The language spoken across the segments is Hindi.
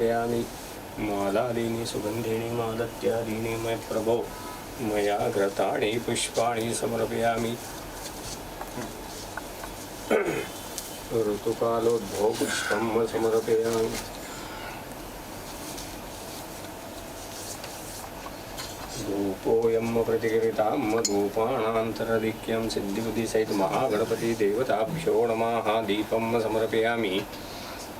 यामि मालादीनि सुगन्धिनि मादत्यादीनि मय प्रभो, मया घृतानि, पुष्पाणि समर्पयामि। ऋतुकालोद्भव पुष्पं समर्पयामि। धूपाणान्तरधिक्यं सिद्धिबुद्धिसहित महागणपति देवताभ्यो नमः। दीपं समर्पयामि।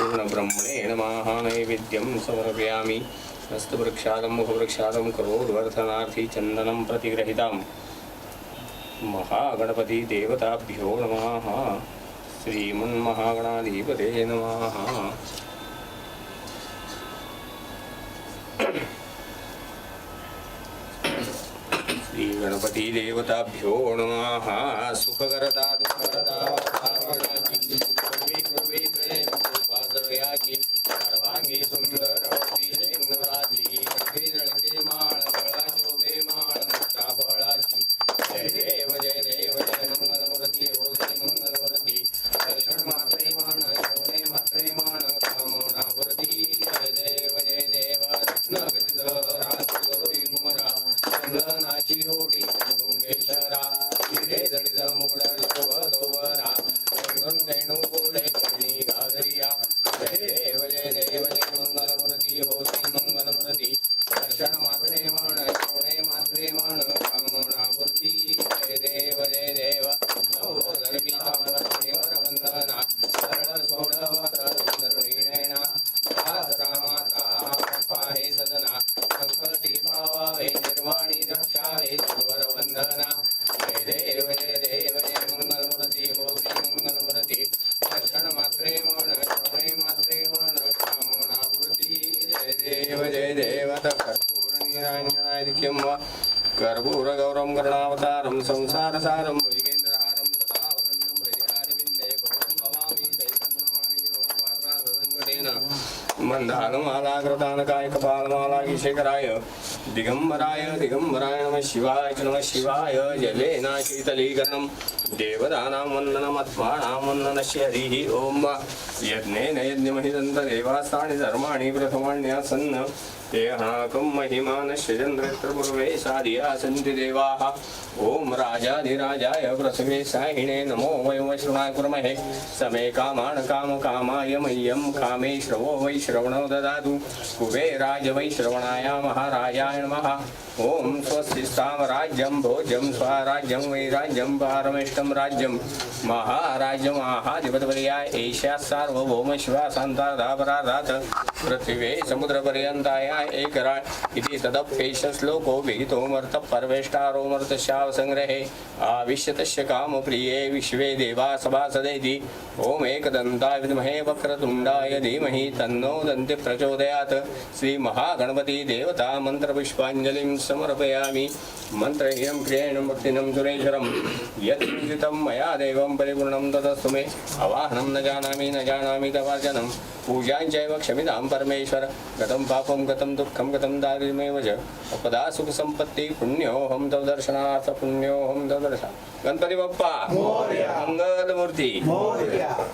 पूर्णब्रह्मणे नमः। नैवेद्यं समर्पयामि। हस्तवृक्षादं मुखवृक्षादं करोद्वर्धनार्थी चन्दनं प्रतिगृहीतां महागणपतिदेवताभ्यो नमः। श्रीमन्महागणाधिपते नमः। श्रीगणपतिदेवताभ्यो नमः। सुखकरता, दुःखकरता। गगनाची ओटी मुंगेश्वरा तिथे जडित मुगड लोभ दोवरा रेणू देव जय देव कर्पूर निराञ्जनादिक्यं वा कर्पूरगौरं करुणावतारं संसारसारं भुजगेन्द्रहारं सदा वदन्तं हृदयारविन्दे भवं भवामि चैतन्यमामि नमो पार्वतीसङ्कटेन मन्दालमालाकृतानकाय कपालमालाभिषेकराय दिगम्बराय दिगम्बराय नमः शिवाय च नमः शिवाय जलेन शीतलीकरणं देवतानां वन्दनमत्मानां वन्दनस्य हरिः ॐ यज्ञेन यज्ञमहि दन्तदेवास्तानि धर्माणि प्रथमान्यासन् देहाकं महिमानस्य सन्ति देवाः। ॐ राजाधिराजाय प्रसवे साहिणे नमो वयं श्रवणाय कुर्महे। समे कामान् मह्यं कामेश्रवो वै श्रवणो ददातु। कुबेराज वै श्रवणाय महाराजाय नमः। ॐ स्वस्ति सामराज्यं भोज्यं स्वराज्यं वै राज्यं पारमेष्टं राज्यं महाराज्यमाहाधिपतिवर्याय एषा सार्वभौम शिवा शान्ताधापराधात् पृथिवे समुद्रपर्यन्ताय एकरा इति तदप्येष श्लोको विहितोमर्थ परवेष्टारोमर्थशावसङ्ग्रहे। आविश्यतस्य कामप्रिये विश्वे देवा सभासदेति ॐ एकदन्ताय विद्महे वक्रतुण्डाय धीमहि तन्नो दन्ति प्रचोदयात्। श्रीमहागणपति देवता मन्त्रपुष्पाञ्जलिं समर्पयामि। मन्त्रहीनं क्रियेणं, भक्तिनं, सुरेश्वरं। यत् मया देवं परिपूर्णं तदस्तु मे। आवाहनं न जानामि न जानामि तवार्जनं। पूजां चैव क्षमितां परमेश्वर। गतं पापं गतं दुःखं गतं दारिद्र्यमेव च। अपदा सुखसम्पत्ति पुण्योऽहं तव दर्शनार्थ पुण्योऽहं तव दर्शन गणपती बाप्पा मंगलमूर्ती। मोरया।